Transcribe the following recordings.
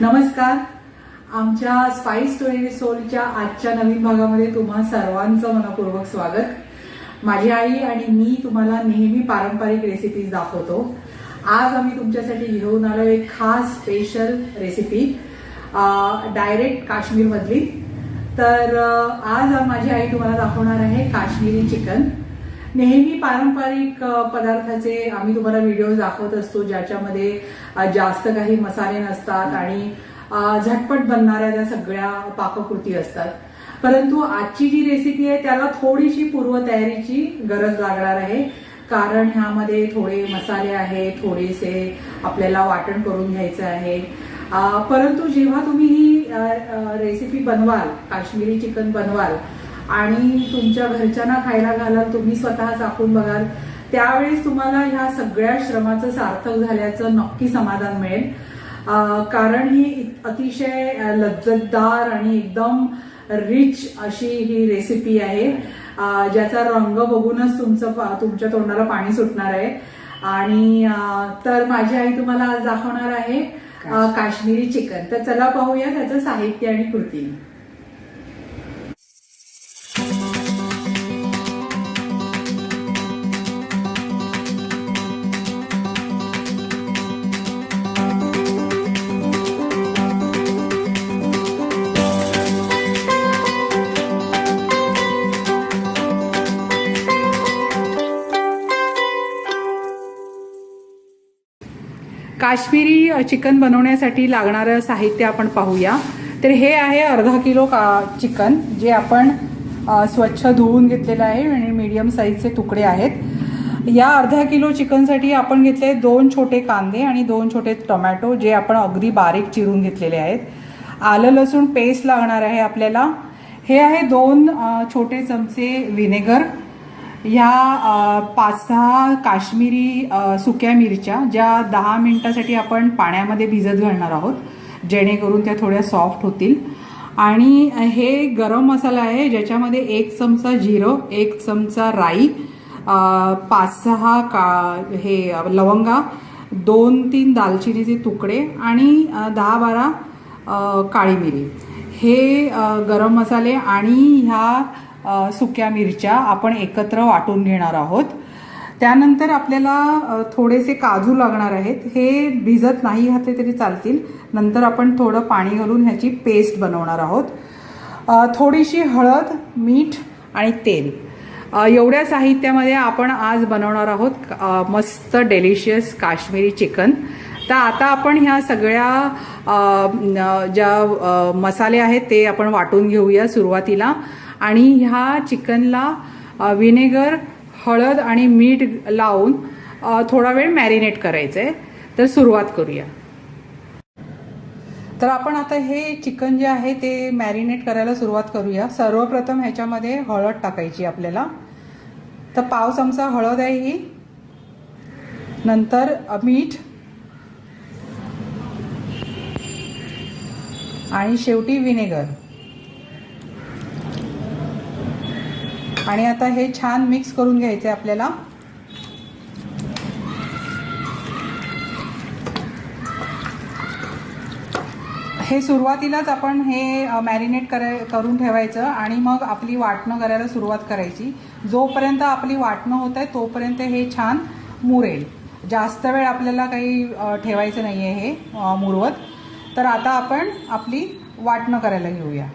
नमस्कार. आमच्या spice story सोलच्या आजच्या नवीन भागामध्ये तुम्हा सर्वांचं मनपूर्वक स्वागत. माझी आई आणि मी तुम्हाला नेहमी पारंपरिक रेसिपीज दाखवतो. आज आम्ही तुमच्यासाठी घेऊन आलो एक खास स्पेशल रेसिपी डायरेक्ट काश्मीरमधली. तर आज माझी आई तुम्हाला दाखवणार आहे काश्मीरी चिकन नेहमी पारंपरिक पदार्थाचे आम्ही तुम्हाला व्हिडिओ दाखवत असतो ज्याच्यामध्ये जास्त काही मसाले नसतात आणि झटपट बनणाऱ्या त्या सगळ्या पाककृती असतात. परंतु आजची जी रेसिपी आहे त्याला थोडीशी पूर्वतयारीची गरज लागणार आहे. कारण ह्यामध्ये थोडे मसाले आहेत थोडेसे आपल्याला वाटण करून घ्यायचं आहे. परंतु जेव्हा तुम्ही ही रेसिपी बनवाल काश्मीरी चिकन बनवाल आणि तुमच्या घरच्यांना खायला घालाल तुम्ही स्वतः चाखून बघाल. त्यावेळेस तुम्हाला ह्या सगळ्या श्रमाचं सार्थक झाल्याचं नक्की समाधान मिळेल. कारण ही अतिशय लज्जतदार आणि एकदम रिच अशी ही रेसिपी आहे. ज्याचा रंग बघूनच तुमचं तुमच्या तोंडाला पाणी सुटणार आहे. आणि तर माझी आई तुम्हाला आज दाखवणार आहे काश्मीरी. चिकन तर चला पाहूया त्याचं साहित्य आणि कृती. काश्मीरी चिकन बनवण्यासाठी लागणारं साहित्य आपण पाहूया. तर हे आहे अर्धा किलो का चिकन जे आपण स्वच्छ धुवून घेतलेलं आहे आणि मीडियम साईजचे तुकडे आहेत. या अर्धा किलो चिकनसाठी आपण घेतले दोन छोटे कांदे आणि दोन छोटे टोमॅटो जे आपण अगदी बारीक चिरून घेतलेले आहेत. आलं लसूण पेस्ट लागणार आहे आपल्याला. हे आहे दोन छोटे चमचे व्हिनेगर ह्या पाच सहा काश्मीरी सुक्या मिरच्या ज्या दहा मिनटासाठी आपण पाण्यामध्ये भिजत घालणार आहोत जेणेकरून त्या थोड्या सॉफ्ट होतील. आणि हे गरम मसाला आहे ज्याच्यामध्ये एक चमचा जिरं एक चमचा राई पाच सहा का हे लवंगा दोन तीन दालचिनीचे तुकडे आणि दहा बारा काळी मिरी. हे गरम मसाले आणि ह्या सुक्या मिरच्या आपण एकत्र वाटून घेणार आहोत. त्यानंतर आपल्याला थोडेसे काजू लागणार आहेत. हे भिजत नाही घातले तरी चालतील. नंतर आपण थोडं पाणी घालून ह्याची पेस्ट बनवणार आहोत. थोडीशी हळद मीठ आणि तेल. एवढ्या साहित्यामध्ये आपण आज बनवणार आहोत मस्त डेलिशियस काश्मीरी चिकन. तर आता आपण ह्या सगळ्या ज्या मसाले आहेत ते आपण वाटून घेऊया सुरुवातीला. आणि ह्या चिकनला विनेगर व्हिनेगर हळद आणि मीठ लावून थोडा वेळ मॅरिनेट करायचं आहे तर सुरुवात करूया. तर आपण आता हे चिकन जे आहे ते मॅरिनेट करायला सुरुवात करूया. सर्वप्रथम ह्याच्यामध्ये हळद टाकायची आपल्याला. तर पाव चमचा हळद आहे ही. नंतर मीठ. आणि शेवटी विनेगर. आणि आता हे छान मिक्स करून घ्यायचे आपल्याला. हे सुरुवातीलाच आपण हे मॅरिनेट कराय करून ठेवायचं आणि मग आपली वाटणं करायला सुरुवात करायची. जोपर्यंत आपली वाटणं होत आहे तोपर्यंत हे छान मुरेल. जास्त वेळ आपल्याला काही ठेवायचं नाही आहे हे मुरवत. तर आता आपण आपली वाटणं करायला घेऊया.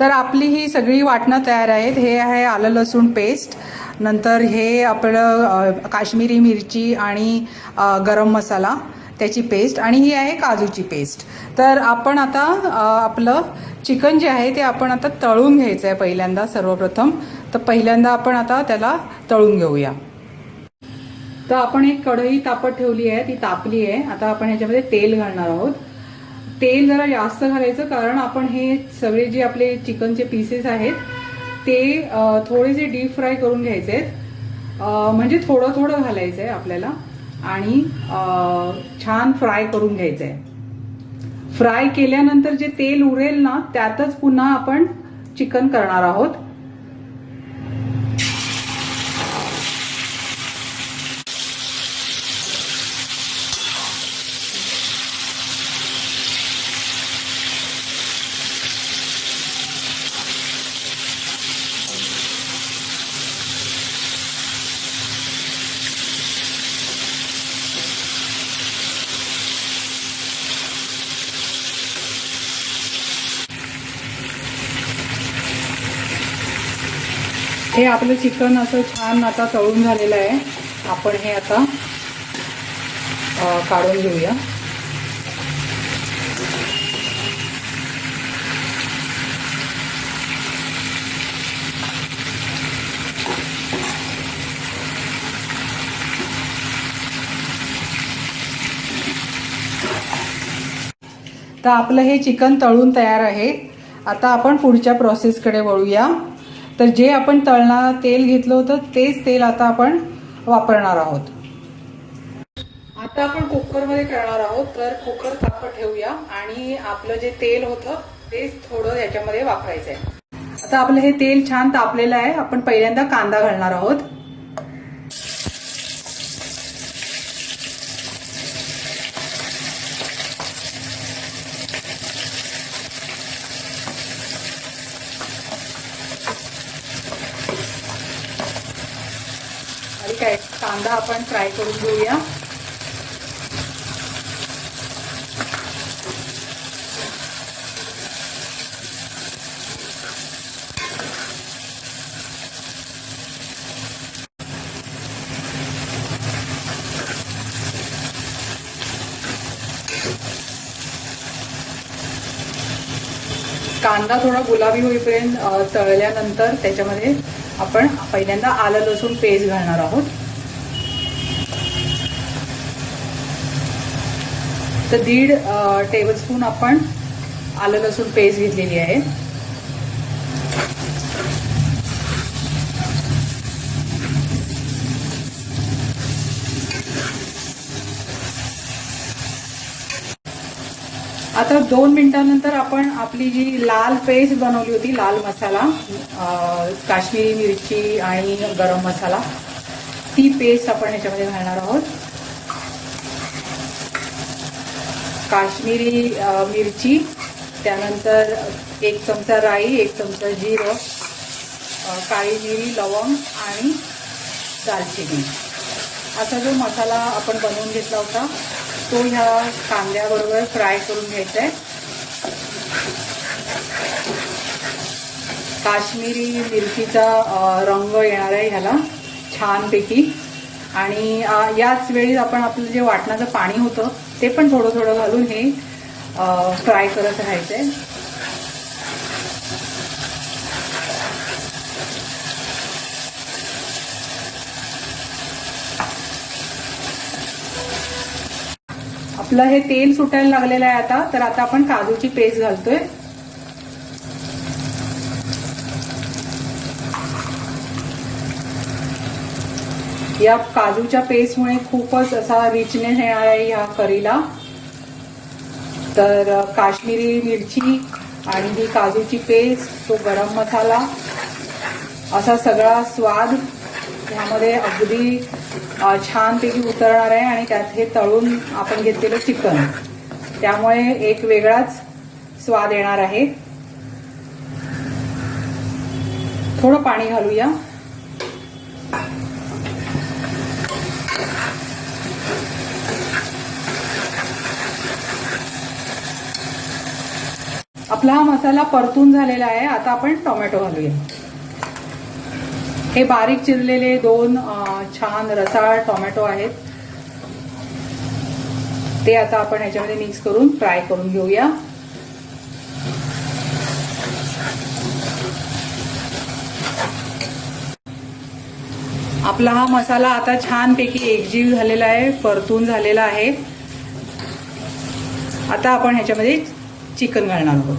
तर आपली ही सगळी वाटणं तयार आहेत. हे आहे आलं लसूण पेस्ट. नंतर हे आपलं काश्मीरी मिरची आणि गरम मसाला त्याची पेस्ट आणि ही आहे काजूची पेस्ट. तर आपण आता आपलं चिकन जे आहे ते आपण आता तळून घ्यायचं आहे पहिल्यांदा सर्वप्रथम. तर पहिल्यांदा आपण आता त्याला तळून घेऊया. तर आपण एक कढई तापत ठेवली आहे. ती तापली आहे. आता आपण ह्याच्यामध्ये तेल घालणार आहोत. तेल जरा जास्त घालायचं कारण आपण हे सगळे जे आपले चिकनचे पीसेस आहेत ते थोडेसे डीप फ्राय करून घ्यायचे आहेत म्हणजे थोडं थोडं घालायचं आहे आपल्याला आणि छान फ्राय करून घ्यायचं आहे फ्राय केल्यानंतर जे तेल उरेल ना त्यातच पुन्हा आपण चिकन करणार आहोत. हे आपलं चिकन असं छान आता तळून झालेलं आहे. आपण हे आता काढून घेऊया. तर आपलं हे चिकन तळून तयार आहे. आता आपण पुढच्या प्रोसेसकडे वळूया. तर जे आपण तळणार तेल घेतलं होतं तेच तेल आता आपण वापरणार आहोत. आता आपण कुकरमध्ये करणार आहोत तर कुकर तापत ठेवूया आणि आपलं जे तेल होतं तेच थोडं याच्यामध्ये वापरायचं आहे आता आपलं हे तेल छान तापलेलं आहे आपण पहिल्यांदा कांदा घालणार आहोत आणि काय कांदा आपण फ्राय करून घेऊया. कांदा थोडा गुलाबी होईपर्यंत तळल्यानंतर त्याच्यामध्ये आपण पहिल्यांदा आलं लसूण पेस्ट घालणार आहोत. तर दीड टेबलस्पून आपण आलं लसूण पेस्ट घेतलेली आहे. आता दोन मिनिटांनंतर आपण आपली जी लाल पेस्ट बनवली होती लाल मसाला काश्मीरी मिरची आणि गरम मसाला ती पेस्ट आपण याच्यामध्ये घालणार आहोत. काश्मीरी मिरची त्यानंतर एक चमचा राई एक चमचा जिरं काळी मिरी लवंग आणि दालचिनी. असा जो मसाला आपण बनवून घेतला होता तो ह्या कांद्याबरोबर फ्राय करून घ्यायचा आहे काश्मीरी मिरचीचा रंग येणार आहे ह्याला छानपैकी. आणि याच वेळी आपण आपलं जे वाटणाचं पाणी होतं ते पण थोडं थोडं घालून हे फ्राय करत राहायचं आहे आपलं हे तेल सुटायला लागलेलं आहे आता तर आता आपण काजूची पेस्ट घालतोय. या काजूच्या पेस्टमुळे खूपच असा रिचनेस येणार आहे या करीला. तर काश्मीरी मिरची आणि ही काजूची पेस्ट तो गरम मसाला असा सगळा स्वाद ह्यामध्ये अगदी छानपैकी उतरणार आहे आणि त्यात हे तळून आपण घेतलेलं चिकन. त्यामुळे एक वेगळाच स्वाद येणार आहे. थोडं पाणी घालूया. आपला हा मसाला परतून झालेला आहे. आता आपण टोमॅटो घालूया. हे बारीक चिरलेले दोन छान रसाळ टोमॅटो आहेत. ते आता आपण ह्याच्यामध्ये मिक्स करून फ्राय करून घेऊया. आपला हा मसाला आता छानपैकी एकजीव झालेला आहे परतून झालेला आहे. आता आपण ह्याच्यामध्ये चिकन घालणार आहोत.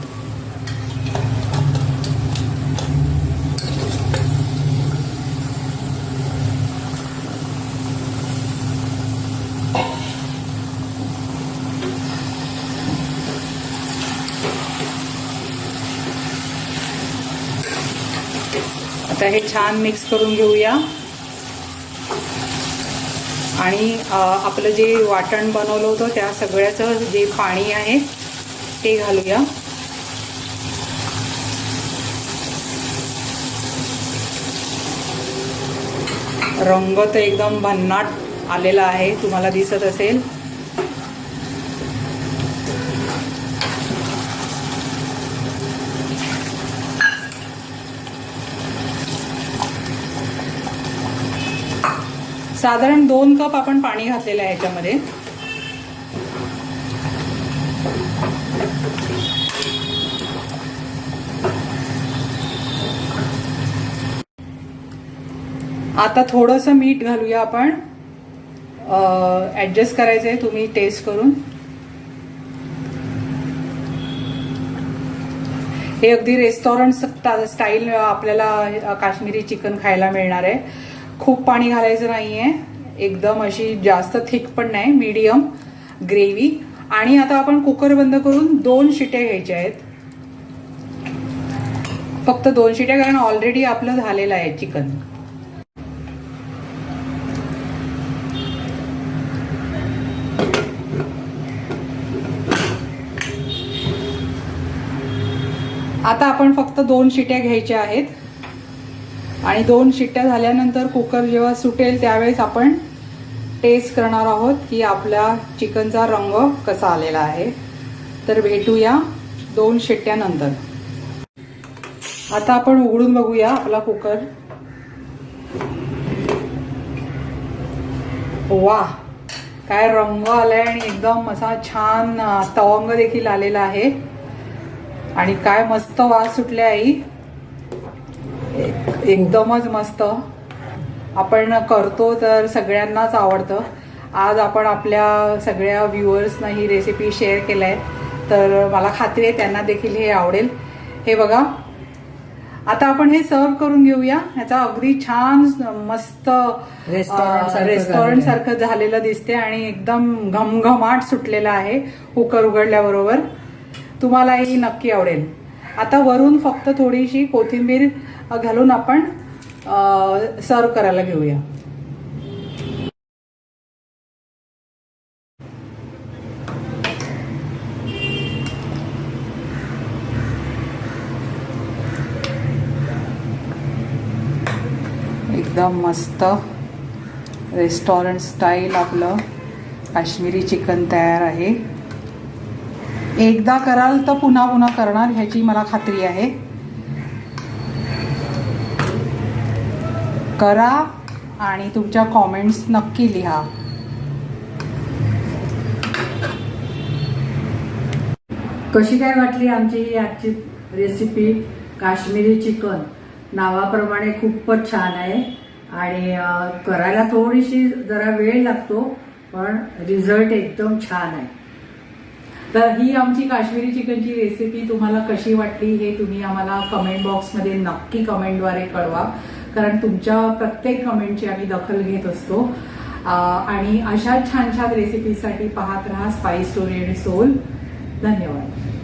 आता हे छान मिक्स करून घेऊया. आणि आपलं जे वाटण बनवलं होतं त्या सगळ्याचं जे पाणी आहे ते घालूया. रंग तर एकदम भन्नाट आलेला आहे तुम्हाला दिसत असेल. साधारण दोन कप आपण पाणी घातलेलं आहे याच्यामध्ये. आता थोडंसं मीठ घालूया आपण. ॲडजस्ट करायचं आहे तुम्ही टेस्ट करून. हे अगदी रेस्टॉरंट स्टाईल आपल्याला काश्मीरी चिकन खायला मिळणार आहे. खूप पाणी घालायचं नाही आहे एकदम अशी जास्त थिक पण नाही मीडियम ग्रेव्ही आणि आता आपण कुकर बंद करून दोन शिट्या घ्यायच्या आहेत. फक्त दोन शिट्या कारण ऑलरेडी आपलं झालेलं आहे चिकन आता आपण फक्त दोन शिट्या घ्यायच्या आहेत. आणि दोन शिट्ट्या झाल्यानंतर कुकर जेव्हा सुटेल त्यावेळेस आपण टेस्ट करणार आहोत की आपल्या चिकनचा रंग कसा आलेला आहे. तर भेटूया दोन शिट्ट्यानंतर आता आपण उघडून बघूया आपला कुकर. वा काय रंग आलाय आणि एकदम असा छान तवंग देखील आलेला आहे. आणि काय मस्त वास सुटले आई. एक- एकदमच मस्त. आपण करतो तर सगळ्यांनाच आवडतं. आज आपण आपल्या सगळ्या व्ह्युअर्सना ही रेसिपी शेअर केलं आहे तर मला खात्री आहे त्यांना देखील हे आवडेल. हे बघा. आता आपण हे सर्व करून घेऊया. ह्याचा अगदी छान मस्त रेस्टॉरंट सारखं झालेलं. दिसते आणि एकदम घमघमाट सुटलेला आहे. कुकर उघडल्याबरोबर. तुम्हालाही नक्की आवडेल. आता वरून फक्त थोडीशी कोथिंबीर घालून आपण सर्व करायला घेऊया. एकदम मस्त रेस्टॉरंट स्टाईल आपलं काश्मीरी चिकन तयार आहे. एकदा कराल तर पुन्हा पुन्हा करणार ह्याची मला खात्री आहे. करा आणि तुमच्या कॉमेंट्स नक्की लिहा. कशी काय वाटली आमची ही आजची रेसिपी काश्मीरी चिकन. नावाप्रमाणे खूपच छान आहे. आणि करायला थोडीशी जरा वेळ लागतो पण रिझल्ट एकदम छान आहे. तर ही आमची काश्मीरी चिकनची रेसिपी तुम्हाला कशी वाटली हे तुम्ही आम्हाला कमेंट बॉक्समध्ये नक्की कमेंटद्वारे कळवा. कारण तुमच्या प्रत्येक कमेंटची आम्ही दखल घेत असतो. आणि अशा छान छान रेसिपीसाठी पाहत राहा स्पाइस स्टोरी आणि सोल धन्यवाद.